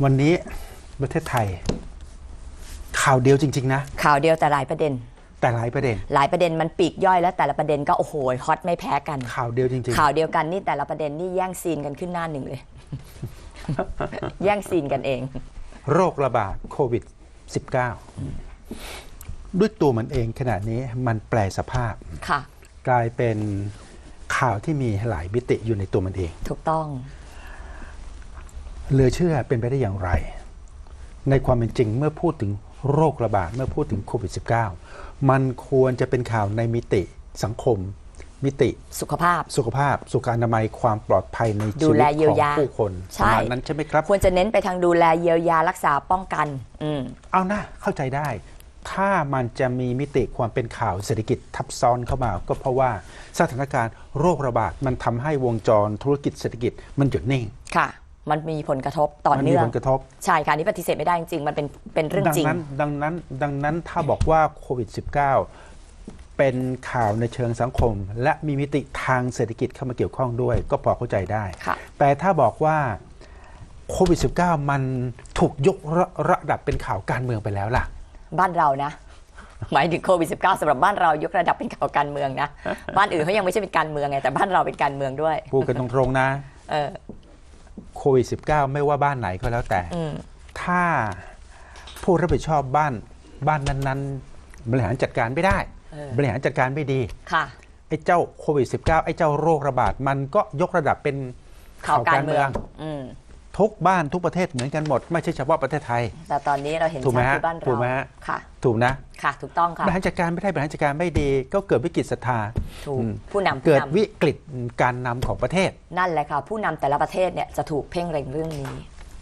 วันนี้ประเทศไทย ข่าวเดียวจริง ๆ นะ ข่าวเดียวแต่หลายประเด็น แต่หลายประเด็น หลายประเด็นมันปีกย่อยแล้วแต่ละประเด็นก็โอ้โหฮอตไม่แพ้กัน ข่าวเดียวจริง ข่าวเดียวกันนี่แต่ละประเด็นนี่แย่งซีนกันขึ้นหน้าหนึ่งเลย แย่งซีนกันเอง ๆ โรคระบาดโควิด -19 ด้วยตัวมันเองขณะนี้มันแปลสภาพ ค่ะ กลายเป็นข่าวที่มีหลายมิติอยู่ในตัวมันเอง ถูกต้อง เหลือเชื่อเป็นไปได้อย่างไร ในความเป็นจริงเมื่อพูดถึงโรคระบาดเมื่อพูดถึงโควิด -19 มันควรจะเป็นข่าวในมิติสังคม มิติสุขภาพ สุขภาพ สุขอนามัยความปลอดภัยในดูชีวิแลตเยีขยอวงยาผู้คนใช่ประมาณนั้นใช่ไหมครับ ควรจะเน้นไปทางดูแลเยียวยารักษาป้องกันอืมเอานะเข้าใจได้ ถ้ามันจะมีมิติความเป็นข่าวเศรษฐกิจทับซ้อนเข้ามา ก็เพราะว่าสถานการณ์โรคระบาดมันทำให้วงจรธุรกิจเศรษฐกิจมันหยุดนิ่งค่ะ มันมีผลกระทบต่อมัมีเนื่องผลกระทบ ใช่ค่ะอันนี่ปฏิเสธไม่ได้จริงๆมันเป็นเป็นเรื่องดัจริงนั้นดังนั้นดังนั้นถ้าบอกว่าโควิด -19 เป็นข่าวในเชิงสังคม และมีมิติทางเศรษฐกิจเข้ามาเกี่ยวข้องด้วย ก็พอเข้าใจได้ค่ะแต่ถ้าบอกว่าโควิด -19 มันถูกยกระระดับเป็นข่าวการเมืองไปแล้วล่ะ บ้านเรานะหมายถึงโควิด -19 สำหรับบ้านเรายกระดับเป็นข่าวการเมืองนะ บ้านอื่นเขายังไม่ใช่เป็นการเมืองไงแต่บ้านเราเป็นการเมืองด้วยพูดกันตรงๆนะเออ โควิด -19 ไม่ว่าบ้านไหนก็แล้วแต่อืมถ้าผู้รับผิดชอบบ้านบ้านนั้น ๆ บริหารจัดการไม่ได้เออบริหารจัดการไม่ดีค่ะไอ้เจ้าโควิด -19 ไอ้เจ้าโรคระบาดมันก็ยกระดับเป็นข่าวการเมืองอืม ทุกบ้านทุกประเทศเหมือนกันหมด ไม่ใช่เฉพาะประเทศไทย แต่ตอนนี้เราเห็นถูกไหมชัดฮะที่บ้านถูเรากไหมฮะค่ะ ถูกนะค่ะถูกต้องค่ะบริหารจัดการไม่ได้บริหารจัดการไม่ดี ก็เกิดวิกฤตศรัทธาถูกอืมผู้นำผู้เกิดนำวิกฤตการนำของประเทศ นั่นแหละค่ะ ผู้นำแต่ละประเทศเนี่ยจะถูกเพ่งเล็งเรื่องนี้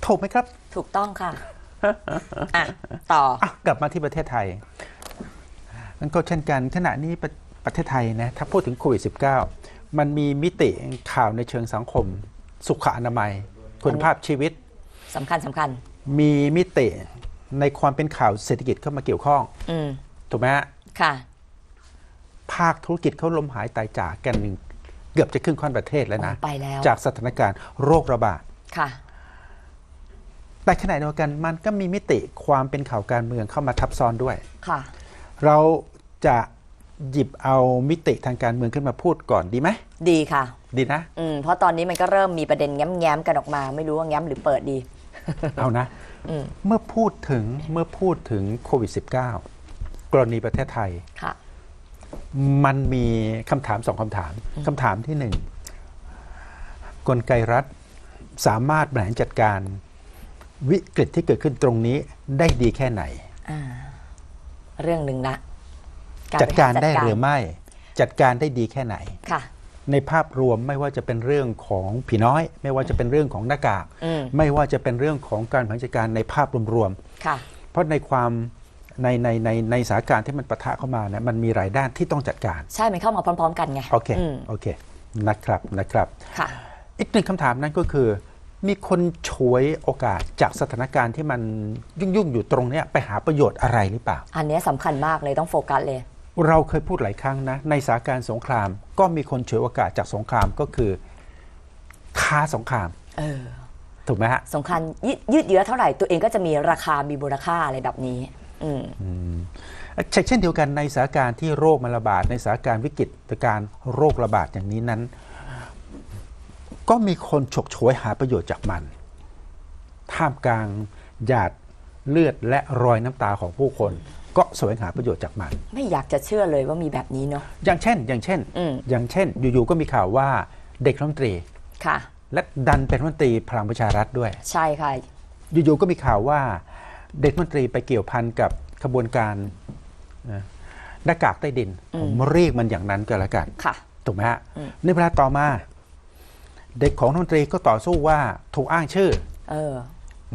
ถูกไหมครับ ถูกต้องค่ะอะต่ออะกลับมาที่ประเทศไทยนั่นก็เช่นกันขณะนี้ประประเทศไทยนะถ้าพูดถึงโควิด -19 มันมีมิติข่าวในเชิงสังคม สุขอนามัย คุณภาพชีวิตสำคัญสำคัญ มีมิติในความเป็นข่าวเศรษฐกิจเข้ามาเกี่ยวข้องอืมถูกไหมฮะค่ะ ภาคธุรกิจเขาล้มหายตายจากกันเกือบจะครึ่งค่อนประเทศแล้วนะ ไปแล้ว จากสถานการณ์โรคระบาด ค่ะ แต่ขณะเดียวกันมันก็มีมิติความเป็นข่าวการเมืองเข้ามาทับซ้อนด้วย ค่ะ เราจะ หยิบเอามิติทางการเมืองขึ้นมาพูดก่อนดีไหมดีค่ะ ดีนะ อืมเพราะตอนนี้มันก็เริ่มมีประเด็นแง้มๆกันออกมา ไม่รู้ว่าแง้มหรือเปิดดี เอานะอืมเมื่อพูดถึงเมื่อพูดถึงโควิด -19 กรณีประเทศไทย ค่ะ มันมีคำถามสองคำถามคำถามที่หนึ่งกลไกรัฐสามารถบริหารจัดการวิกฤตที่เกิดขึ้นตรงนี้ได้ดีแค่ไหน อ่า เรื่องหนึ่งละ จัดการได้บหรือไม่ จัดการได้ดีแค่ไหนค่ะในภาพรวมไม่ว่าจะเป็นเรื่องของผีน้อย ไม่ว่าจะเป็นเรื่องของหน้ากากอืมไม่ว่าจะเป็นเรื่องของการบริหารจัดการในภาพรวมค่ะๆเพราะในความในในในในสถานการณ์ที่มันปะทะเข้ามาเนี่ยมันมีหลายด้านที่ต้องจัดการ ใช่ มันเข้ามาพร้อม ๆ กันไงโอเคอืมโอเคนะครับนะครับค่ะอีกหนึ่งคำถามนั้นก็คือ มีคนฉวยโอกาสจากสถานการณ์ที่มันยุ่งๆอยู่ตรงเนี้ยไปหาประโยชน์อะไรหรือเปล่า อันเนี้ยสำคัญมากเลยต้องโฟกัสเลย เราเคยพูดหลายครั้งนะ ในสถานการณ์สงครามก็มีคนฉวยโอกาสจากสงครามก็คือค้าสงครามเออถูกไหมฮะสงครามยืดยืดเยื้อเท่าไหร่ตัวเองก็จะมีราคามีมูลค่าอะไรแบบนี้ อืมเช่นเดียวกันในสถานการณ์ที่โรคมันระบาดในสถานการณ์วิกฤตการณ์โรคระบาดอย่างนี้นั้น ก็มีคนฉกฉวยหาประโยชน์จากมัน ท่ามกลางหยาดเลือดและรอยน้ำตาของผู้คน ก็แสวงหาประโยชน์จากมัน ไม่อยากจะเชื่อเลยว่ามีแบบนี้เนาะ อย่างเช่น อย่างเช่น อืม อย่างเช่น อยู่ๆก็มีข่าวว่าเด็กรัฐมนตรี ค่ะ และดันเป็นรัฐมนตรีพลังประชารัฐด้วย ใช่ค่ะ อยู่ๆก็มีข่าวว่า เด็กรัฐมนตรีไปเกี่ยวพันกับขบวนการนะหน้ากากใต้ดินอืมผมเรียกมันอย่างนั้นก็แล้วกัน ค่ะ ถูกไหมฮะอืมในเวลาต่อมา เด็กของรัฐมนตรีก็ต่อสู้ว่าถูกอ้างชื่อ เออ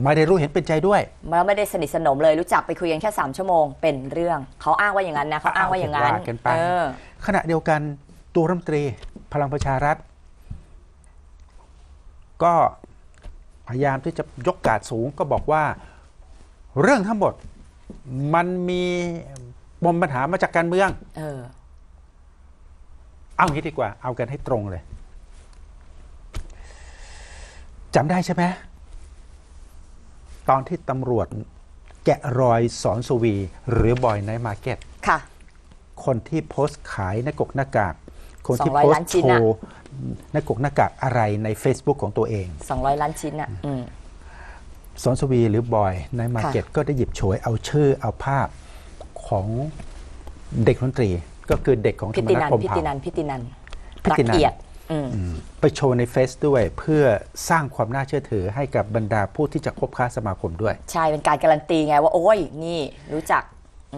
ไม่ได้รู้เห็นเป็นใจด้วย มันไม่ได้สนิทสนมเลยรู้จักไปคุยกันแค่ 3 ชั่วโมงเป็นเรื่อง เขาอ้างว่าอย่างนั้นนะเขาอ้างว่าอย่างนั้นว่ากันไป เออขณะเดียวกันตัวรัฐมนตรีพลังประชารัฐ ก็พยายามที่จะยกกาดสูงก็บอกว่า เรื่องทั้งหมดมันมีปมปัญหามาจากการเมือง เออ เอางี้ดีกว่า เอากันให้ตรงเลยจำได้ใช่ไหม ตอนที่ตำรวจแกะรอยสอนสวี หรือบอยไนท์มาร์เก็ตค่ะ คนที่โพสต์ขายหน้ากกหน้ากาก คนที่200โพสล้านต์ชิ้นโชน่ะว์หน้ากกหน้ากากอะไรใน Facebook ของตัวเอง 200 ล้านชิ้นอะอืมสอนสวีหรือบอยในมาร์เก็ตก็ได้หยิบฉวยเอาชื่อเอาภาพของเด็กดนตรี ก็คือเด็กของธรพิรมตินันัฐนพรหมพิเผ่าตินันพิตินันพิรักตินันเกียรติอืม ไปโชว์ในเฟซด้วยเพื่อสร้างความน่าเชื่อถือให้กับบรรดาผู้ที่จะคบค้าสมาคมด้วย ใช่ เป็นการการันตีไงว่า โอ้ย นี่รู้จัก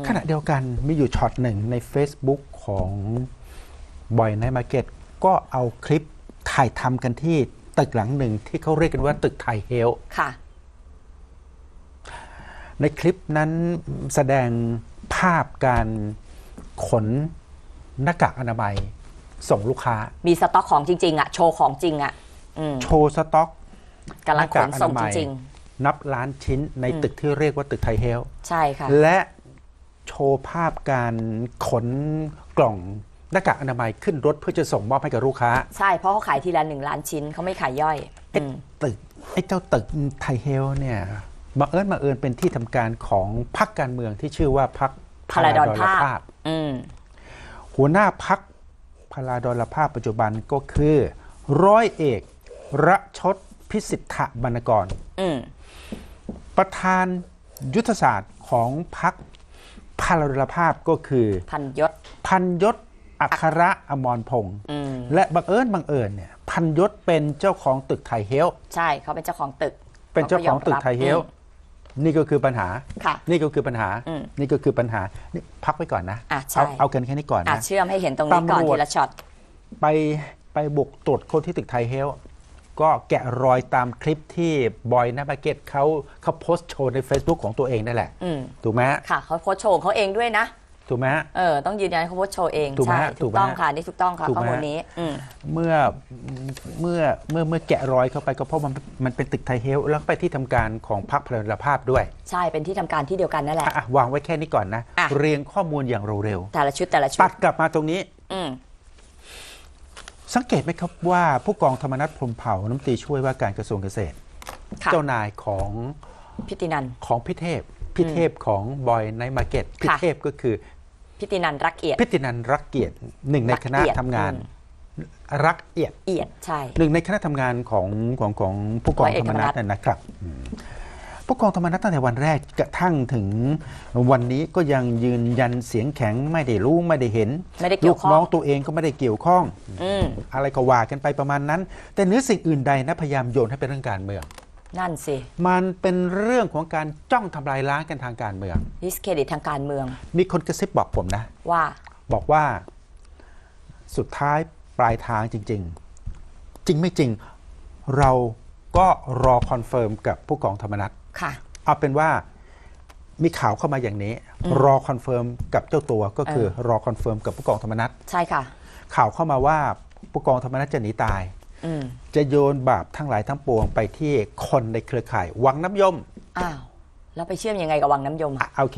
ขณะเดียวกันมีอยู่ช็อตหนึ่งใน Facebook ของบอยในมาร์เก็ตก็เอาคลิปถ่ายทำกันที่ตึกหลังหนึ่งที่เขาเรียกกันว่าตึกไทยเฮลค่ะ ในคลิปนั้นแสดงภาพการขนหน้ากากอนามัย ส่งลูกค้า มีสต็อกของจริงๆอะโชว์ของจริงอะอืมโชว์สต็อกกำลังขนส่งจริงนับล้านชิ้นในตึกที่เรียกว่าตึกไทยเฮลๆใช่ค่ะ และโชว์ภาพการขนกล่องหน้ากากอนามัยขึ้นรถเพื่อจะส่งมอบให้กับลูกค้า ใช่เพราะเขาขายทีละหนึ่งล้านชิ้นเขาไม่ขายย่อยไอ้อืมตึกไอ้เจ้าตึกไทยเฮลเนี่ยมาเอิญมาเอิญเป็นที่ทำการของพรรคการเมืองที่ชื่อว่าพรรคพลาดอนพลภาพอืมหัวหน้าพักพ ลาดลภาพปัจจุบันก็คือ ร้อยเอกระชดพิสิทธบรรณกรอืมประธานยุทธศาสตร์ของพักพลาดลภาพก็คือ พันยศ พันยศอัคระอมรพงศ์อืมและบังเอิญบังเอิญเนี่ยพันยศเป็นเจ้าของตึกไทยเฮลใช่เขาเป็นเจ้าของตึก เป็นเจ้าของตึกไทยเฮลอืม นี่ก็คือปัญหา ค่ะ นี่ก็คือปัญหา อืม นี่ก็คือปัญหานี่พักไว้ก่อนนะอะใช่เอาเอากันแค่นี้ก่อนอะนะ เชื่อมให้เห็นตรงนี้ก่อนตำรวจ ทีละช็อต ไปไปบุกตรวจคนที่ตึกไทยเฮลก็แกะรอยตามคลิปที่บอยนาบาเก็ตเขาเขาโพสต์โชว์ใน Facebook ของตัวเองนั่นแหละ อืม ถูกไหมฮะ ค่ะเขาโพสต์โชว์ของเขาเองด้วยนะ ถูกไหมฮะ เออต้องยืนยันเขาโพสต์โชว์เองถูกไหมใช่ฮะถูถูกกไหมต้องฮะค่ะนี่ถูกต้องค่ะถูกไหม ข้อมูลฮะนี้อืม เมื่อเมื่อเมื่อเมื่อแกะรอยเข้าไปก็เพราะมันมันเป็นตึกไทยเฮลแล้วก็ไปที่ทำการของพรรคพลภาพด้วยใช่เป็นที่ทำการที่เดียวกันนั่นแหละ อะอะวางไว้แค่นี้ก่อนนะ อะ เรียงข้อมูลอย่างเร็วแต่ละชุดแต่ละชุๆตัดดกลับมาตรงนี้ อืมสังเกตไหมครับว่าผู้กองธรรมนัฐพรหมเผ่าน้ำตรีช่วยว่าการกระทรวงเกษตร ค่ะเจ้านายของพิตินัน ของพิเทพพิเทพของบอยไนมาร์เก็ตพิเทพก็คือ พิตินันรักเอียด พิตินันรักเกียรติหนึ่งในคณะรักเอียดทำงาน อืม รักเอียด เอียดใช่ หนึ่งในคณะทำงานของของของผู้กองร้อยเอธกรรมนัฐธรรมนัฐน่ะนะครับอืมผู้กองธรรมนัฐตั้งแต่วันแรกกระทั่งถึงวันนี้ก็ยังยืนยันเสียงแข็งไม่ได้รู้ไม่ได้เห็นไม่ได้เกี่ลูยวกข้อง น้องตัวเองก็ไม่ได้เกี่ยวข้อง อืม อะไรก็ว่ากันไปประมาณนั้น แต่เนื้อสิ่งอื่นใดนะพยายามโยนให้เป็นเรื่องการเมือง นั่นสิ มันเป็นเรื่องของการจ้องทำลายล้างกันทางการเมือง ดิสเครดิตทางการเมือง มีคนกระซิบบอกผมนะ ว่า บอกว่าสุดท้ายปลายทางจริง ๆ จริงไม่จริง เราก็รอคอนเฟิร์มกับผู้กองธรรมนัฐค่ะ เอาเป็นว่ามีข่าวเข้ามาอย่างนี้ รอคอนเฟิร์มกับเจ้าตัวก็คือรอคอนเฟิร์มกับผู้กองธรรมนัฐใช่ค่ะ ข่าวเข้ามาว่าผู้กองธรรมนัฐจะหนีตายอืม จะโยนบาปทั้งหลายทั้งปวงไปที่คนในเครือข่ายวังน้ำยมอ้าวแล้วไปเชื่อมยังไงกับวังน้ำยมอะอะโอเค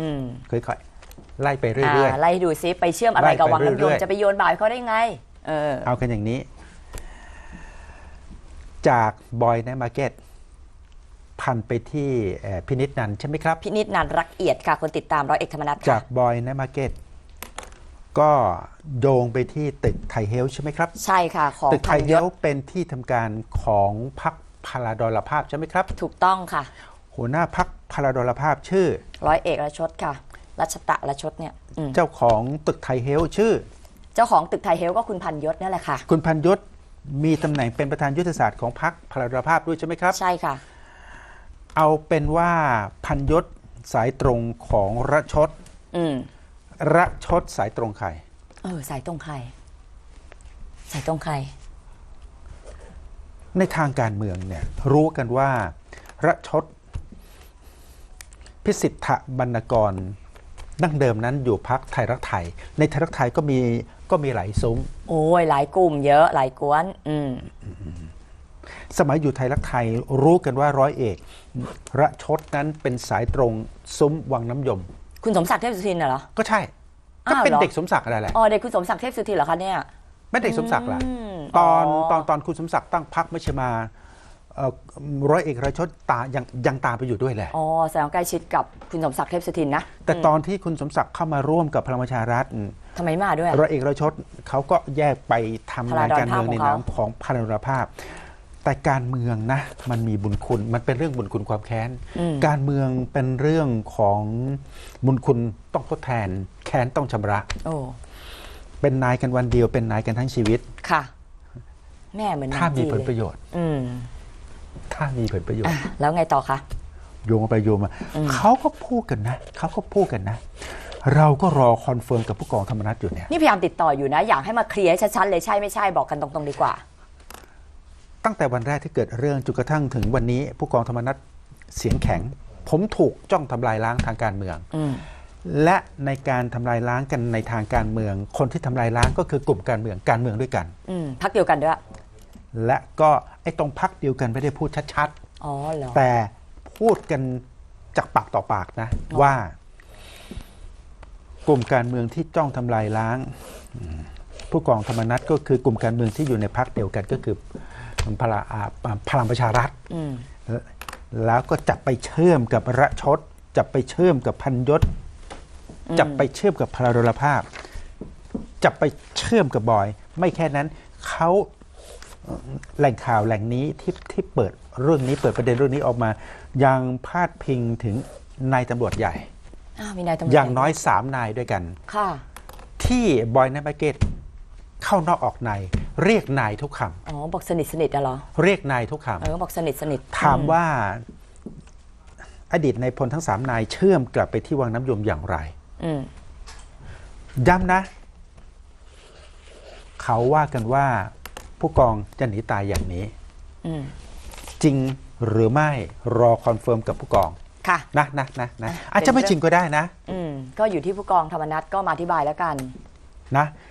อืมค่อยๆไล่ไปเรื่อยาไล่ดูซิไปเชื่อมอะไรกับวังน้ำยไล่มไปเรื่อยๆจะไปโยนบาปให้เขาได้ไงเออๆเอากันอย่างนี้ จากบอยในมาร์เก็ตพันไปที่เอ่อพินิษนันใช่ไหมครับ พินิจนันรักเอียดค่ะ คนติดตามร้อยเอกธรรมนัฐจาค่ะกบอยในมาร์เก็ต ก็โยงไปที่ตึกไทยเฮลใช่ไหมครับ ใช่ค่ะ ของตึกไทพันยเฮยลศเป็นที่ทำการของพรรคพลาดลภาพใช่ไหมครับ ถูกต้องค่ะ หัวหน้าพรรคพลาดลภาพชื่อ ร้อยเอกรชดค่ะ รัชตะรชดเนี่ยอืมเจ้าของตึกไทยเฮลชื่อ เจ้าของตึกไทยเฮลก็คุณพันยศนั่นแหละค่ะ คุณพันยศมีตำแหน่งเป็นประธานยุทธศาสตร์ของพรรคพลาดลภาพด้วยใช่ไหมครับ ใช่ค่ะ เอาเป็นว่าพันยศสายตรงของระชด อืม ระชดสายตรงใคร เออ สายตรงใคร สายตรงใคร ในทางการเมืองเนี่ย รู้กันว่า ระชด พิสิทธบรรณกรดั้งเดิมนั้นอยู่พักไทยรักไทย ในไทยรักไทยก็มีก็มีหลายซุ้ม โอ้ยหลายกลุ่มเยอะหลายกวน อืมสมัยอยู่ไทยรักไทยรู้กันว่าร้อยเอก ระชดนั้นเป็นสายตรงซุ้มวังน้ำยม คุณสมศักดิ์เทพสุทินน่ะเหรอ ก็ใช่ ก็อ้าวเป็นเหรอ เด็กสมศักดิ์อะไรแหละอ๋อเด็กคุณสมศักดิ์เทพสุทินเหรอคะเนี่ย ไม่เด็กสมศักดิ์ล่ะอืมตอนอ๋อ ตอนตอนคุณสมศักดิ์ตั้งพักไม่ใช่มาเอ่อร้อยเอกรชดตายังยังตามไปอยู่ด้วยแหละ อ๋อแสดงว่าใกล้ชิดกับคุณสมศักดิ์เทพสุทินนะแต่ตอนที่คุณสมศักดิ์เข้ามาร่วมกับพลังประชารัฐทำไมไม่มาด้วยร้อยเอกรชดเขาก็แยกไปทำงานการเมืองในพลาดอนภาพของเขานามของพลรภาพ แต่การเมืองนะมันมีบุญคุณมันเป็นเรื่องบุญคุณความแค้นอืมการเมืองเป็นเรื่องของบุญคุณต้องทดแทน แค้นต้องชำระโอ้เป็นนายกันวันเดียวเป็นนายกันทั้งชีวิตค่ะ แม่เหมือนถ้ามีจีผลประเลยโยชน์ อืมถ้ามีผลประโยชอะน์ แล้วไงต่อคะโยงไปโยงมาอืมเขาก็พูดกันนะเขาก็พูดกันนะ เราก็รอคอนเฟิร์มกับผู้กองธรรมนัฐอยู่เนี่ยนี่พยายามติดต่ออยู่นะ อยากให้มาเคลียร์ให้ชัดๆเลยใช่ไม่ใช่บอกกันตรงๆดีกว่า ตั้งแต่วันแรกที่เกิดเรื่องจนกระทั่งถึงวันนี้ ผู้กองธรรมนัฐเสียงแข็ง ผมถูกจ้องทำลายล้างทางการเมืองอืมและในการทำลายล้างกันในทางการเมือง คนที่ทำลายล้างก็คือกลุ่มการเมืองการเมืองด้วยกันอืมพักเดียวกันด้วย และก็ไอ้ตรงพักเดียวกันไม่ได้พูดชัดอ๋อเหรอๆแต่พูดกันจากปากต่อปากนะว่า กลุ่มการเมืองที่จ้องทำลายล้างอืมผู้กองธรรมนัฐก็คือกลุ่มการเมืองที่อยู่ในพักเดียวกันก็คือ พลังอ่าพลังประชารัฐอืมแล้วก็จับไปเชื่อมกับระชด จับไปเชื่อมกับพันยศ จับไปเชื่อมกับพลารลภาพ จับไปเชื่อมกับบอย ไม่แค่นั้นเขาเอ่อแหล่งข่าวแหล่งนี้ที่ที่เปิดเรื่องนี้เปิดประเด็นเรื่องนี้ออกมา ยังพาดพิงถึงนายตำรวจใหญ่อ้าวมีนายตำรวจอย่างน้อยสามนายด้วยกันค่ะที่บอยนัมาเกตเข้านอกออกใน เรียกนายทุกคอ๋อบอกสนิทสนิทอะเหรอำเรียกนายทุกคำเออบอกสนิทสนิทถามว่าอดีตในายพลทั้งสามนายเชื่อมกลับไปที่วังน้ำยมอย่างไรอืมย้ำนะ เขาว่ากันว่าผู้กองจะหนีตายอย่างนี้อืมจริงหรือไม่รอคอนเฟิร์มกับผู้กองค่ะนะนะนะนะอาจจะไม่จริงก็ได้นะอืมก็อยู่ที่ผู้กองธรรมนัฐก็มาอธิบายแล้วกัน นะ